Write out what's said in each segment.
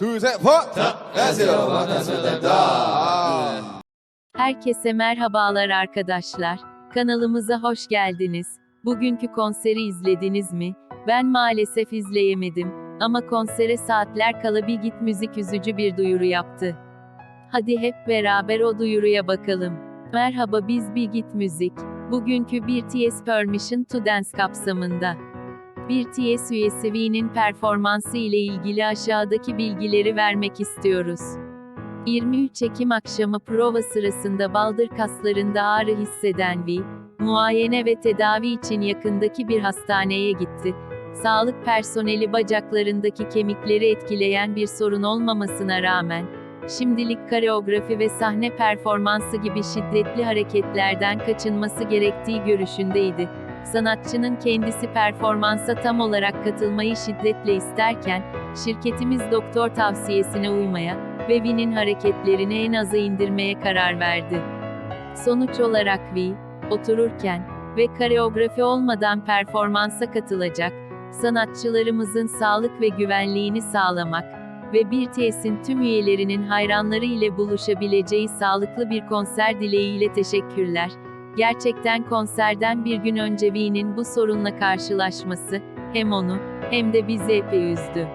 Two, three, four. Herkese merhabalar arkadaşlar. Kanalımıza hoş geldiniz. Bugünkü konseri izlediniz mi? Ben maalesef izleyemedim ama konsere saatler kala bir git müzik üzücü bir duyuru yaptı. Hadi hep beraber o duyuruya bakalım. Merhaba biz bir git müzik. Bugünkü BTS Permission to Dance kapsamında BTS üyesi V'nin performansı ile ilgili aşağıdaki bilgileri vermek istiyoruz. 23 Ekim akşamı prova sırasında baldır kaslarında ağrı hisseden V, muayene ve tedavi için yakındaki bir hastaneye gitti. Sağlık personeli bacaklarındaki kemikleri etkileyen bir sorun olmamasına rağmen, şimdilik koreografi ve sahne performansı gibi şiddetli hareketlerden kaçınması gerektiği görüşündeydi. Sanatçının kendisi performansa tam olarak katılmayı şiddetle isterken, şirketimiz doktor tavsiyesine uymaya, ve V'nin hareketlerini en aza indirmeye karar verdi. Sonuç olarak V, otururken ve koreografi olmadan performansa katılacak, sanatçılarımızın sağlık ve güvenliğini sağlamak ve BTS'in tüm üyelerinin hayranları ile buluşabileceği sağlıklı bir konser dileğiyle teşekkürler. Gerçekten konserden bir gün önce V'nin bu sorunla karşılaşması, hem onu, hem de bizi epey üzdü.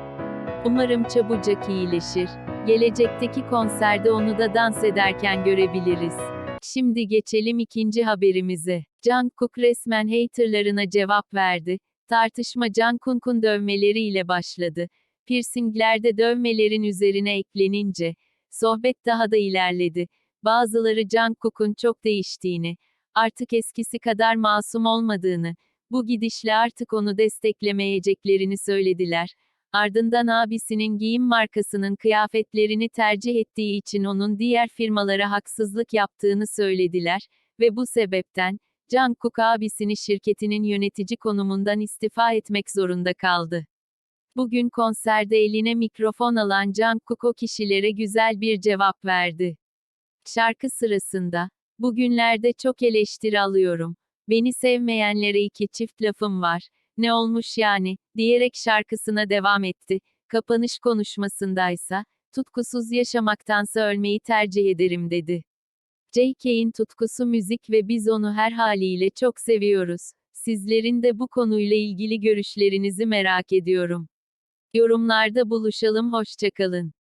Umarım çabucak iyileşir. Gelecekteki konserde onu da dans ederken görebiliriz. Şimdi geçelim ikinci haberimize. Jungkook resmen haterlarına cevap verdi. Tartışma Jungkook'un dövmeleriyle başladı. Piercingler de dövmelerin üzerine eklenince, sohbet daha da ilerledi. Bazıları Jungkook'un çok değiştiğini, artık eskisi kadar masum olmadığını, bu gidişle artık onu desteklemeyeceklerini söylediler. Ardından abisinin giyim markasının kıyafetlerini tercih ettiği için onun diğer firmalara haksızlık yaptığını söylediler ve bu sebepten Jungkook abisini şirketinin yönetici konumundan istifa etmek zorunda kaldı. Bugün konserde eline mikrofon alan Jungkook o kişilere güzel bir cevap verdi. Şarkı sırasında, bugünlerde çok eleştiri alıyorum. Beni sevmeyenlere iki çift lafım var. Ne olmuş yani, diyerek şarkısına devam etti. Kapanış konuşmasındaysa, tutkusuz yaşamaktansa ölmeyi tercih ederim dedi. JK'in tutkusu müzik ve biz onu her haliyle çok seviyoruz. Sizlerin de bu konuyla ilgili görüşlerinizi merak ediyorum. Yorumlarda buluşalım hoşçakalın.